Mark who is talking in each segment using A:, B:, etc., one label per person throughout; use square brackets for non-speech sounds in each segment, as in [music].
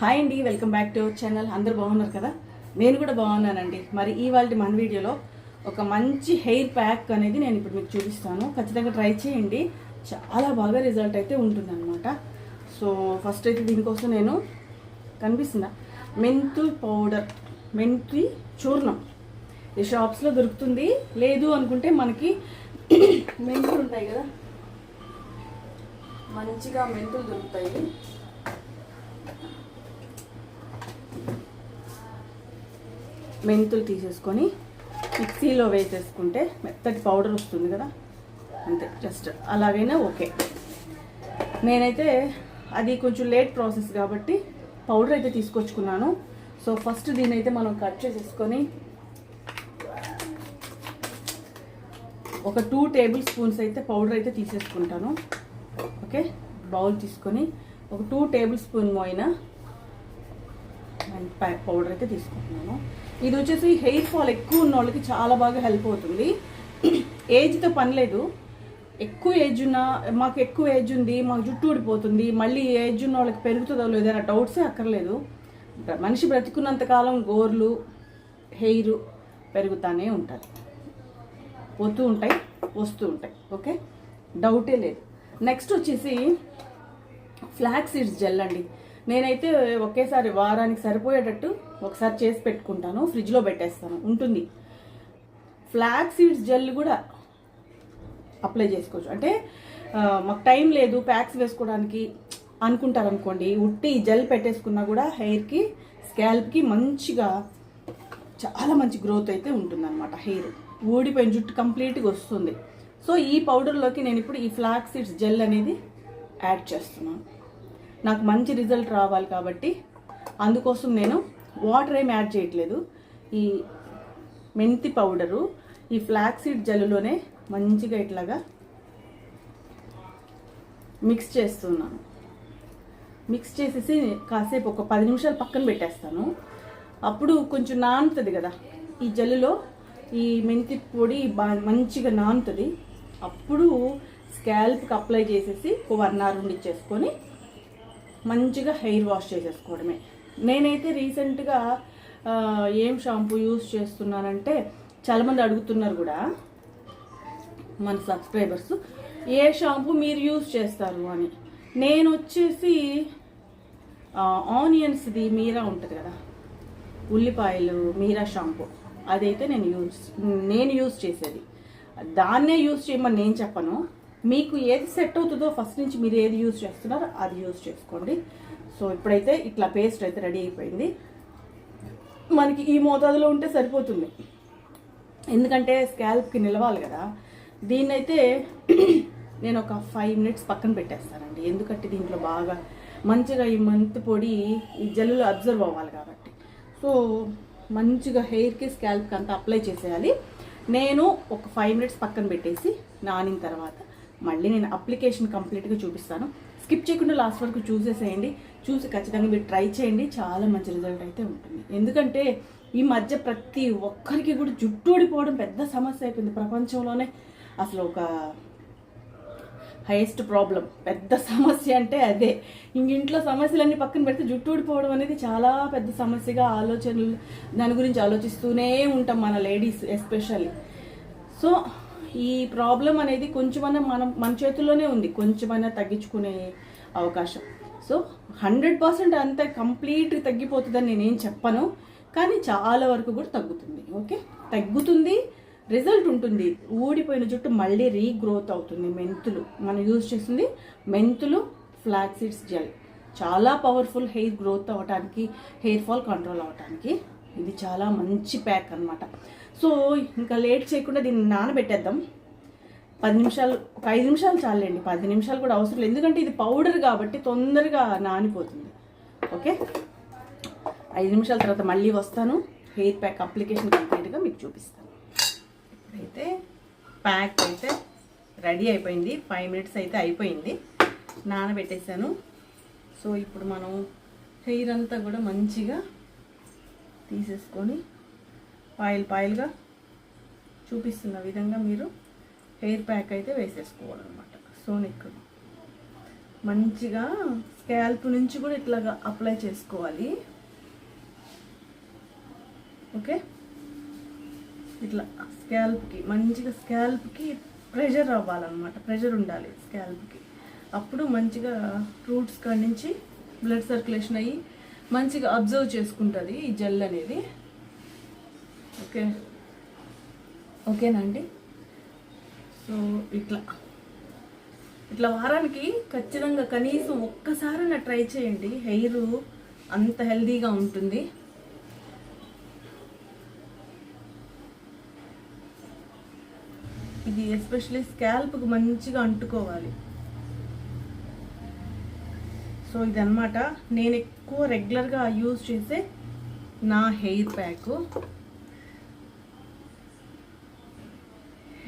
A: Hi అండి welcome back to our channel. అందరు బాగున్నారు కదా? నేను కూడా బాగున్నానండి. మరి ఇవాళ మన వీడియోలో ఒక మంచి హెయిర్ ప్యాక్ అనేది నేను ఇప్పుడు మీకు చూపిస్తాను. ఖచ్చితంగా ట్రై చేయండి. చాలా బాగా రిజల్ట్ అయితే ఉంటుందన్నమాట. సో ఫస్ట్ అయితే దీనికోసం నేను కనిపిస్తుందా? మెంతు పౌడర్ మెంతి చూర్ణం. ఈ షాప్స్లో దొరుకుతుంది. లేదు అనుకుంటే మనకి [coughs] మెంతులు ఉంటాయి కదా? మంచిగా మెంతులు దొరుకుతాయి. మెంతులు తీసేసుకొని మిక్సీలో వేసేసుకుంటే మెత్తటి పౌడర్ వస్తుంది కదా? అంతే జస్ట్ అలాగైనా ఓకే. నేనైతే అది కొంచెం లేట్ ప్రాసెస్ కాబట్టి పౌడర్ అయితే తీసుకొచ్చుకున్నాను. సో ఫస్ట్ దీని అయితే మనం కట్ చేసేసుకొని ఒక టూ టేబుల్ స్పూన్స్ అయితే పౌడర్ అయితే తీసేసుకుంటాను. ఓకే బౌల్ తీసుకొని ఒక టూ టేబుల్ స్పూన్ మోయిన పౌడర్ అయితే తీసుకుంటున్నాను. ఇది వచ్చేసి హెయిర్ ఫాల్ ఎక్కువ ఉన్న వాళ్ళకి చాలా బాగా హెల్ప్ అవుతుంది. ఏజ్తో పని లేదు. ఎక్కువ ఏజ్ ఉన్న మాకు ఎక్కువ ఏజ్ ఉంది మాకు జుట్టు ఊడిపోతుంది మళ్ళీ ఏజ్ ఉన్న వాళ్ళకి పెరుగుతుందో లేదో అనే డౌట్సే అక్కర్లేదు. మనిషి బ్రతికున్నంత కాలం గోర్లు హెయిర్ పెరుగుతూనే ఉంటుంది. పోతూ ఉంటాయి వస్తూ ఉంటాయి. ఓకే? డౌటే లేదు. నెక్స్ట్ వచ్చేసి ఫ్లాక్ సీడ్స్ జెల్ అండి. నేనైతే ఒకేసారి వారానికి సరిపోయేటట్టు ఒకసారి చేసి పెట్టుకుంటాను ఫ్రిడ్జ్లో పెట్టేస్తాను. ఉంటుంది. ఫ్లాక్ సీడ్స్ జెల్ కూడా అప్లై చేసుకోవచ్చు. అంటే మాకు టైం లేదు ప్యాక్స్ వేసుకోవడానికి అనుకుంటారనుకోండి ఉట్టి జెల్ పెట్టేసుకున్నా కూడా హెయిర్కి స్కాల్ప్కి మంచిగా చాలా మంచి గ్రోత్ అయితే ఉంటుందన్నమాట హెయిర్. ఊడిపోయిన జుట్టు కంప్లీట్గా వస్తుంది. సో ఈ పౌడర్లోకి నేను ఇప్పుడు ఈ ఫ్లాక్ సీడ్స్ జెల్ అనేది యాడ్ చేస్తున్నాను. నాకు మంచి రిజల్ట్ రావాలి కాబట్టి అందుకోసం నేను వాటర్ ఏం యాడ్ చేయట్లేదు. ఈ మెంతి పౌడరు ఈ ఫ్లాక్సీడ్ సీడ్ మంచిగా ఇట్లాగా మిక్స్ చేస్తున్నాను. మిక్స్ చేసేసి కాసేపు ఒక పది నిమిషాలు పక్కన పెట్టేస్తాను. అప్పుడు కొంచెం నానుతుంది కదా. ఈ జల్లులో ఈ మెంతి పొడి మంచిగా నానుతుంది. అప్పుడు స్కాల్ప్కి అప్లై చేసేసి ఒక వన్ అవర్ ఉండిచ్చేసుకొని మంచిగా హెయిర్ వాష్ చేసేసుకోవడమే. నేనైతే రీసెంట్గా ఏం షాంపూ యూస్ చేస్తున్నానంటే చాలామంది అడుగుతున్నారు కూడా మన సబ్స్క్రైబర్స్ ఏ షాంపూ మీరు యూస్ చేస్తారు అని. నేను వచ్చేసి ఆనియన్స్ది మీరా ఉంటుంది కదా ఉల్లిపాయలు మీరా షాంపూ అదైతే నేను యూజ్ నేను యూజ్ చేసేది. దాన్నే యూస్ చేయమని నేను చెప్పను. మీకు ఏది సెట్ అవుతుందో ఫస్ట్ నుంచి మీరు ఏది యూజ్ చేస్తున్నారో అది యూజ్ చేసుకోండి. సో ఇప్పుడైతే ఇట్లా పేస్ట్ అయితే రెడీ అయిపోయింది. మనకి ఈ మోతాదులో ఉంటే సరిపోతుంది. ఎందుకంటే స్కాల్ప్కి నిలవాలి కదా. దీన్నైతే [clears throat] నేను ఒక ఫైవ్ మినిట్స్ పక్కన పెట్టేస్తానండి. ఎందుకంటే దీంట్లో బాగా మంచిగా ఈ మంత్ పొడి ఈ జల్లులో అబ్జర్వ్ అవ్వాలి కాబట్టి. సో మంచిగా హెయిర్కి స్కాల్ప్కి అంతా అప్లై చేసేయాలి. నేను ఒక ఫైవ్ మినిట్స్ పక్కన పెట్టేసి నానిన తర్వాత మళ్ళీ నేను అప్లికేషన్ కంప్లీట్గా చూపిస్తాను. స్కిప్ చేయకుండా లాస్ట్ వరకు చూసేసేయండి చూసి ఖచ్చితంగా మీరు ట్రై చేయండి. చాలా మంచి రిజల్ట్ అయితే ఉంటుంది. ఎందుకంటే ఈ మధ్య ప్రతి ఒక్కరికి కూడా జుట్టు ఊడిపోవడం పెద్ద సమస్య అయిపోయింది ప్రపంచంలోనే. అసలు ఒక హైయెస్ట్ ప్రాబ్లం పెద్ద సమస్య అంటే అదే. ఇంక ఇంట్లో సమస్యలన్నీ పక్కన పెడితే జుట్టు ఊడిపోవడం అనేది చాలా పెద్ద సమస్యగా ఆలోచనలు దాని గురించి ఆలోచిస్తూనే ఉంటాం మన లేడీస్ ఎస్పెషల్లీ. సో ఈ ప్రాబ్లం అనేది కొంచెమైనా మనం మన చేతుల్లోనే ఉంది. కొంచెమైనా తగ్గించుకునే అవకాశం. సో హండ్రెడ్ పర్సెంట్ అంతా కంప్లీట్గా తగ్గిపోతుందని నేనేం చెప్పను. కానీ చాలా వరకు కూడా తగ్గుతుంది. ఓకే? తగ్గుతుంది. రిజల్ట్ ఉంటుంది. ఊడిపోయిన జుట్టు మళ్ళీ రీగ్రోత్ అవుతుంది. మెంతులు. మనం యూజ్ చేసింది మెంతులు ఫ్లాక్సీడ్స్ జెల్. చాలా పవర్ఫుల్ హెయిర్ గ్రోత్ అవ్వడానికి హెయిర్ ఫాల్ కంట్రోల్ అవ్వడానికి ఇది చాలా మంచి ప్యాక్ అన్నమాట. సో ఇంకా లేట్ చేయకుండా దీన్ని నానబెట్టేద్దాం. పది నిమిషాలు ఒక ఐదు నిమిషాలు చాలండి. పది నిమిషాలు కూడా అవసరం లేదు. ఎందుకంటే ఇది పౌడర్ కాబట్టి తొందరగా నానిపోతుంది. ఓకే? ఐదు నిమిషాల తర్వాత మళ్ళీ వస్తాను. హెయిర్ ప్యాక్ అప్లికేషన్ కంప్లీట్గా మీకు చూపిస్తాను. ఇప్పుడైతే ప్యాక్ అయితే రెడీ అయిపోయింది. ఫైవ్ మినిట్స్ అయితే అయిపోయింది. నానబెట్టేశాను. సో ఇప్పుడు మనం హెయిర్ అంతా కూడా మంచిగా తీసేసుకొని పాయల్ పాయిల్గా చూపిస్తున్న విధంగా మీరు హెయిర్ ప్యాక్ అయితే వేసేసుకోవాలన్నమాట. సోనిక్ మంచిగా స్కాల్ప్ నుంచి కూడా ఇట్లాగా అప్లై చేసుకోవాలి. ఓకే ఇట్లా స్కాల్ప్కి మంచిగా స్కాల్ప్కి ప్రెషర్ అవ్వాలన్నమాట. ప్రెషర్ ఉండాలి స్కాల్ప్కి అప్పుడు మంచిగా రూట్స్ కాడి నుంచి బ్లడ్ సర్క్యులేషన్ అయ్యి మంచిగా అబ్జర్వ్ చేసుకుంటుంది ఈ జెల్ అనేది. ఓకే ఓకేనండి సో ఇట్లా. ఇట్లా వారానికి ఖచ్చితంగా కనీసం ఒక్కసారి నా ట్రై చేయండి. హెయిర్ అంత హెల్దీగా ఉంటుంది. ఇది ఎస్పెషల్లీ స్కాల్ప్కి మంచిగా అంటుకోవాలి. సో ఇదన్నమాట. నేను ఎక్కువ రెగ్యులర్గా యూజ్ చేసే నా హెయిర్ ప్యాక్.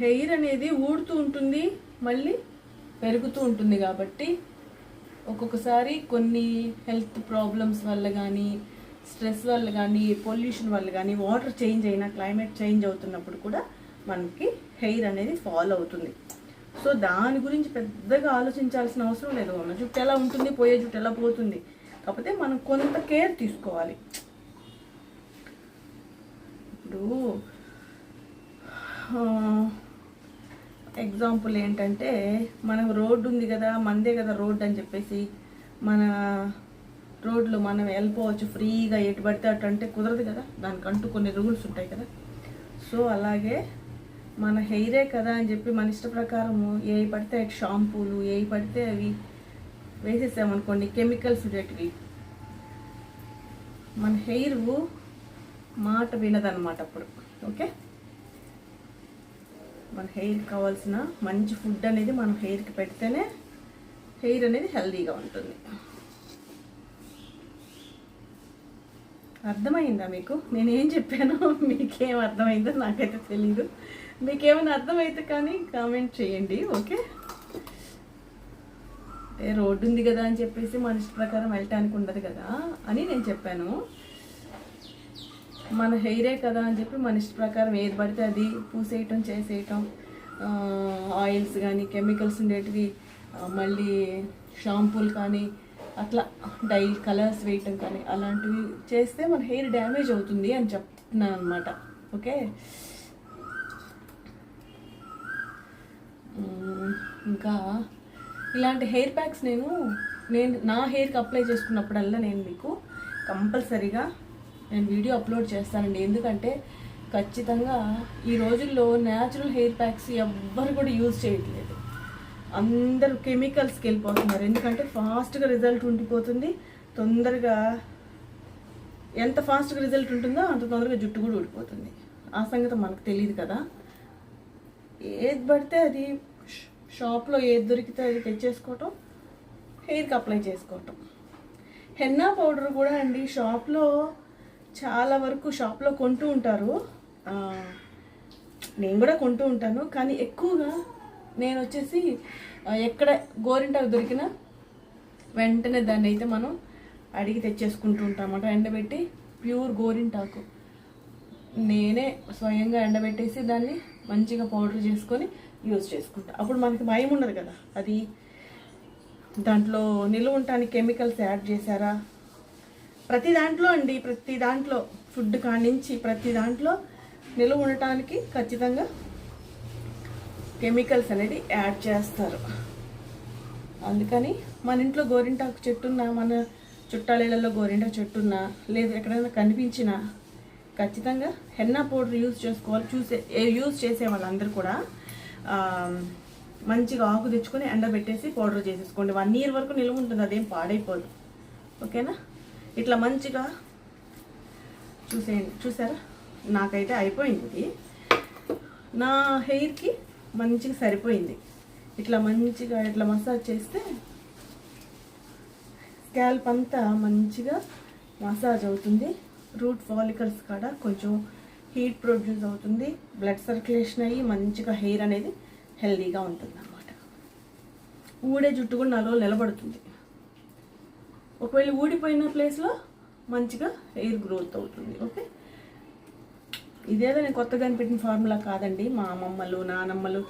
A: హెయిర్ అనేది ఊడుతూ ఉంటుంది మళ్ళీ పెరుగుతూ ఉంటుంది కాబట్టి ఒక్కొక్కసారి కొన్ని హెల్త్ ప్రాబ్లమ్స్ వల్ల కానీ స్ట్రెస్ వల్ల కానీ పొల్యూషన్ వల్ల కానీ వాటర్ చేంజ్ అయినా క్లైమేట్ చేంజ్ అవుతున్నప్పుడు కూడా మనకి హెయిర్ అనేది ఫాల్ అవుతుంది. సో దాని గురించి పెద్దగా ఆలోచించాల్సిన అవసరం లేదు మన జుట్టు ఎలా ఉంటుంది పోయే జుట్టు ఎలా పోతుంది? కాకపోతే మనం కొంత కేర్ తీసుకోవాలి. ఇప్పుడు ఎగ్జాంపుల్ ఏంటంటే మనకు రోడ్డు ఉంది కదా మందే కదా రోడ్డు అని చెప్పేసి మన రోడ్లో మనం వెళ్ళిపోవచ్చు ఫ్రీగా ఎటు పడితే అటు అంటే కుదరదు కదా. దానికంటూ కొన్ని రూల్స్ ఉంటాయి కదా. సో అలాగే మన హెయిరే కదా అని చెప్పి మన ఇష్ట ప్రకారము ఏవి పడితే షాంపూలు ఏవి పడితే అవి వేసేసామనుకోండి కెమికల్స్ ఉండేటివి. మన హెయిర్ మాట వినదనమాట అప్పుడు ఓకే? మన హెయిర్ కావాల్సిన మంచి ఫుడ్ అనేది మనం హెయిర్కి పెడితేనే హెయిర్ అనేది హెల్దీగా ఉంటుంది. అర్థమైందా మీకు? నేనేం చెప్పానో [laughs] మీకేం అర్థమైందో నాకైతే తెలీదు. మీకేమైనా అర్థమైతే కానీ కామెంట్ చేయండి ఓకే? అంటే రోడ్డు ఉంది కదా అని చెప్పేసి మన ఇష్ట ప్రకారం వెళ్ళటానికి ఉండదు కదా అని నేను చెప్పాను. మన హెయిరే కదా అని చెప్పి మన ఇష్ట ప్రకారం ఏది పడితే అది పూసేయటం చేసేయటం ఆయిల్స్ కానీ కెమికల్స్ ఉండేటివి మళ్ళీ షాంపూలు కానీ అట్లా డై కలర్స్ వేయటం కానీ అలాంటివి చేస్తే మన హెయిర్ డ్యామేజ్ అవుతుంది అని చెప్తున్నాను అనమాట ఓకే? ఇంకా ఇలాంటి హెయిర్ ప్యాక్స్ నేను నేను నా హెయిర్కి అప్లై చేసుకున్నప్పుడల్లా నేను మీకు కంపల్సరీగా నేను వీడియో అప్లోడ్ చేస్తానండి. ఎందుకంటే ఖచ్చితంగా ఈ రోజుల్లో న్యాచురల్ హెయిర్ ప్యాక్స్ ఎవ్వరు కూడా యూజ్ చేయట్లేదు. అందరూ కెమికల్స్కి వెళ్ళిపోతున్నారు. ఎందుకంటే ఫాస్ట్గా రిజల్ట్ ఉండిపోతుంది. తొందరగా ఎంత ఫాస్ట్గా రిజల్ట్ ఉంటుందో అంత తొందరగా జుట్టు కూడా ఊడిపోతుంది. ఆ సంగతి మనకు తెలియదు కదా. ఏది పడితే అది షాప్లో ఏది దొరికితే అది తెచ్చేసుకోవటం హెయిర్కి అప్లై చేసుకోవటం. హెన్నా పౌడర్ కూడా అండి షాప్లో చాలా వరకు షాప్లో కొంటూ ఉంటారు. నేను కూడా కొంటూ ఉంటాను కానీ ఎక్కువగా నేను వచ్చేసి ఎక్కడ గోరింటాకు దొరికినా వెంటనే దాన్ని అయితే మనం అడిగి తెచ్చేసుకుంటూ ఉంటామన్నమాట ఎండబెట్టి ప్యూర్ గోరింటాకు. నేనే స్వయంగా ఎండబెట్టేసి దాన్ని మంచిగా పౌడర్ చేసుకొని యూజ్ చేసుకుంటాం. అప్పుడు మనకి భయం ఉండదు కదా. అది దాంట్లో నిలువ ఉండటానికి కెమికల్స్ యాడ్ చేశారా? ప్రతి దాంట్లో అండి ప్రతి దాంట్లో ఫుడ్ కానించి ప్రతి దాంట్లో నిలువ ఉండటానికి ఖచ్చితంగా కెమికల్స్ అనేది యాడ్ చేస్తారు. అందుకని మన ఇంట్లో గోరింటాకు చెట్టున్నా మన చుట్టాలేళ్ళలో గోరింటాకు చెట్టున్నా లేదు ఎక్కడైనా కనిపించినా ఖచ్చితంగా హెన్నా పౌడర్ యూజ్ చేసుకోవాలి. చూసే యూజ్ చేసే వాళ్ళందరూ కూడా మంచిగా ఆకు తెచ్చుకొని ఎండబెట్టేసి పౌడర్ చేసేసుకోండి. వన్ ఇయర్ వరకు నిలువ ఉంటుంది అదేం పాడైపోదు. ఓకేనా? ఇట్లా మంచిగా చూసేయండి. చూసారా? నాకైతే అయిపోయింది ఇది. నా హెయిర్కి మంచిగా సరిపోయింది. ఇట్లా మంచిగా ఇట్లా మసాజ్ చేస్తే స్కాల్ప్ అంతా మంచిగా మసాజ్ అవుతుంది. రూట్ ఫాలికల్స్ కాడ కొంచెం హీట్ ప్రొడ్యూస్ అవుతుంది. బ్లడ్ సర్క్యులేషన్ అయ్యి మంచిగా హెయిర్ అనేది హెల్దీగా ఉంటుంది అన్నమాట ఊడే జుట్టు కూడా నాలుగు నిలబడుతుంది. ఒకవేళ ఊడిపోయిన ప్లేస్లో మంచిగా హెయిర్ గ్రోత్ అవుతుంది. ఓకే ఇదేదో నేను కొత్తగా కనిపెట్టిన ఫార్ములా కాదండి. మా అమ్మమ్మలు నానమ్మలు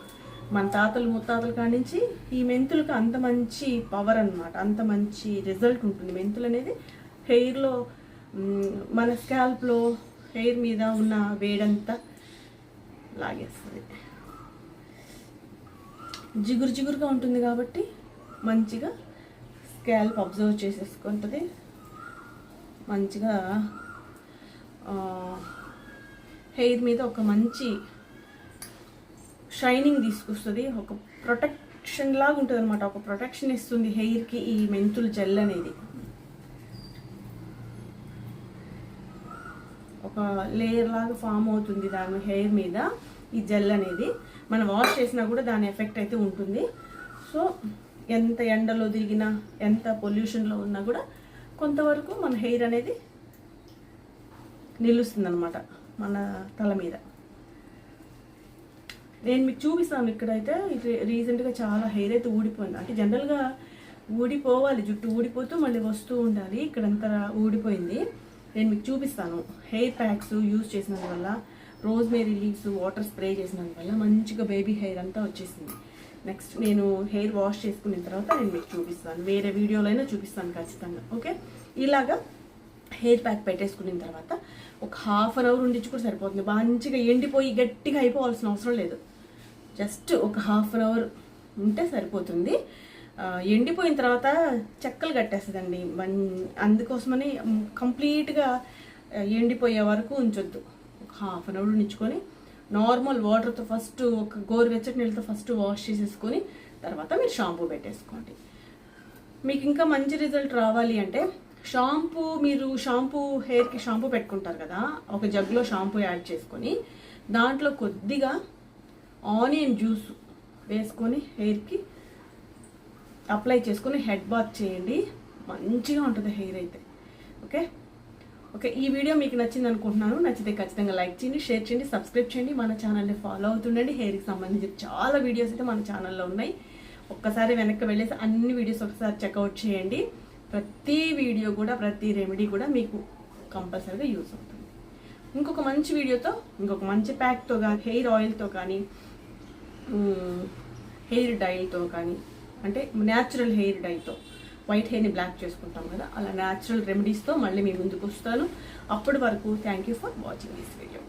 A: మన తాతలు ముత్తాతల కానించి నుంచి ఈ మెంతులకు అంత మంచి పవర్ అన్నమాట. అంత మంచి రిజల్ట్ ఉంటుంది. మెంతులు అనేది హెయిర్లో మన స్కాల్ప్లో హెయిర్ మీద ఉన్న వేడంతా లాగేస్తుంది. జిగురు జిగురుగా ఉంటుంది కాబట్టి మంచిగా స్కాల్ప్ అబ్జర్వ్ చేసేసుకుంటుంది. మంచిగా హెయిర్ మీద ఒక మంచి షైనింగ్ తీసుకొస్తుంది. ఒక ప్రొటెక్షన్ లాగా ఉంటుంది అనమాట ఒక ప్రొటెక్షన్ ఇస్తుంది హెయిర్కి ఈ మెంతులు జెల్ అనేది. ఒక లేయర్ లాగా ఫామ్ అవుతుంది దాని హెయిర్ మీద ఈ జెల్ అనేది. మనం వాష్ చేసినా కూడా దాని ఎఫెక్ట్ అయితే ఉంటుంది. సో ఎంత ఎండలో తిరిగినా ఎంత పొల్యూషన్లో ఉన్నా కూడా కొంతవరకు మన హెయిర్ అనేది నిలుస్తుంది అనమాట మన తల మీద. నేను మీకు చూపిస్తాను ఇక్కడైతే ఇది రీసెంట్గా చాలా హెయిర్ అయితే ఊడిపోయింది. అంటే జనరల్గా ఊడిపోవాలి జుట్టు ఊడిపోతూ మళ్ళీ వస్తూ ఉండాలి. ఇక్కడంతా ఊడిపోయింది. నేను మీకు చూపిస్తాను. హెయిర్ ప్యాక్స్ యూజ్ చేసినందువల్ల rosemary leaves water spray చేసినందువల్ల మంచిగా బేబీ హెయిర్ అంతా వచ్చేసింది. నెక్స్ట్ నేను హెయిర్ వాష్ చేసుకున్న తర్వాత నేను మీకు చూపిస్తాను. వేరే వీడియోలైనా అయినా చూపిస్తాను ఖచ్చితంగా. ఓకే? ఇలాగా హెయిర్ ప్యాక్ పెట్టేసుకున్న తర్వాత ఒక హాఫ్ అన్ అవర్ ఉండించి కూడా సరిపోతుంది. మంచిగా ఎండిపోయి గట్టిగా అయిపోవాల్సిన అవసరం లేదు. జస్ట్ ఒక హాఫ్ అన్ అవర్ ఉంటే సరిపోతుంది. ఎండిపోయిన తర్వాత చెక్కలు కట్టేస్తుందండి. మన్ అందుకోసమని కంప్లీట్గా ఎండిపోయే వరకు ఉంచొద్దు. ఒక హాఫ్ అన్ అవర్ ఉంచుకొని నార్మల్ వాటర్తో ఫస్ట్ ఒక గోరువెచ్చటి నీళ్ళతో ఫస్ట్ వాష్ చేసేసుకొని తర్వాత మీరు షాంపూ పెట్టేసుకోండి. మీకు ఇంకా మంచి రిజల్ట్ రావాలి అంటే షాంపూ మీరు షాంపూ హెయిర్కి షాంపూ పెట్టుకుంటారు కదా ఒక జగ్లో షాంపూ యాడ్ చేసుకొని దాంట్లో కొద్దిగా ఆనియన్ జ్యూస్ వేసుకొని హెయిర్కి అప్లై చేసుకొని హెడ్ బాత్ చేయండి. మంచిగా ఉంటుంది హెయిర్ అయితే. ఓకే? ఓకే ఈ వీడియో మీకు నచ్చింది అనుకుంటున్నాను. నచ్చితే ఖచ్చితంగా లైక్ చేయండి షేర్ చేయండి సబ్స్క్రైబ్ చేయండి. మన ఛానల్ని ఫాలో అవుతుండండి. హెయిర్కి సంబంధించి చాలా వీడియోస్ అయితే మన ఛానల్లో ఉన్నాయి. ఒక్కసారి వెనక్కి వెళ్ళేసి అన్ని వీడియోస్ ఒకసారి చెక్అవుట్ చేయండి. ప్రతి వీడియో కూడా ప్రతి రెమెడీ కూడా మీకు కంపల్సరీగా యూస్ అవుతుంది. ఇంకొక మంచి వీడియోతో ఇంకొక మంచి ప్యాక్తో కానీ హెయిర్ ఆయిల్తో కానీ హెయిర్ డైల్తో కానీ అంటే న్యాచురల్ హెయిర్ డైతో వైట్ హెయిర్ని బ్లాక్ చేసుకుంటాం కదా అలా న్యాచురల్ రెమెడీస్తో మళ్ళీ మీ ముందుకు వస్తాను. అప్పటి వరకు thank you for watching this video